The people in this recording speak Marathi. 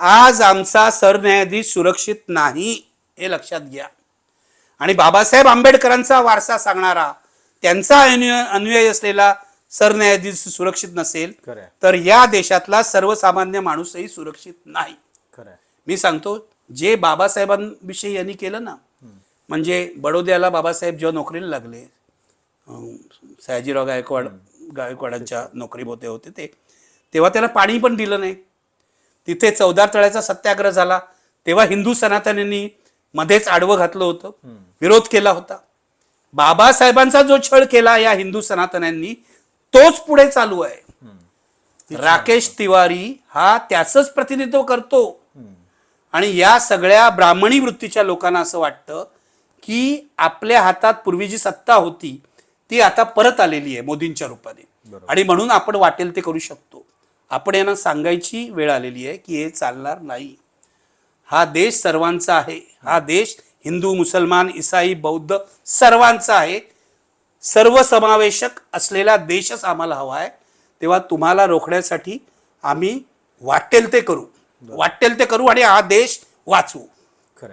आज आमचा सरन्यायाधीश सुरक्षित नाही हे लक्षात घ्या. आणि बाबासाहेब आंबेडकरांचा वारसा सांगणारा त्यांचा अन्वय असलेला सरन्यायाधीश सुरक्षित नसेल तर या देशातला सर्वसामान्य माणूसही सुरक्षित नाही. मी सांगतो जे बाबासाहेबांविषयी यांनी केलं ना म्हणजे बडोद्याला बाबासाहेब जेव्हा नोकरीला लागले सयाजीराव गायकवाड गायकवाडांच्या नोकरी होते होते ते तेव्हा त्याला पाणी पण दिलं नाही. तिथे चौदार तळ्याचा सत्याग्रह झाला. तेव्हा हिंदू सनातनींनी मध्येच आडवं घातलं होतं. विरोध केला होता. बाबासाहेबांचा जो छळ केला या हिंदू सनातन्यांनी तोच पुढे चालू आहे. राकेश तिवारी हा त्याचंच प्रतिनिधित्व करतो. आणि या सगळ्या ब्राह्मणी वृत्तीच्या लोकांना असं वाटतं की आपल्या हातात पूर्वी जी सत्ता होती ती आता परत आलेली आहे मोदींच्या रूपाने. आणि म्हणून आपण वाटेल ते करू शकतो. आपण यांना सांगायची वेळ आलेली आहे की हे चालणार नाही. हा देश सर्वांचा आहे. हा देश हिंदू मुसलमान इसाई बौद्ध सर्वांचा आहे. सर्वसमावेशक असलेला देशच आम्हाला हवा आहे. तेव्हा तुम्हाला रोखण्यासाठी आम्ही वाटेल ते करू. वाटेल ते करू आणि हा देश वाचवू.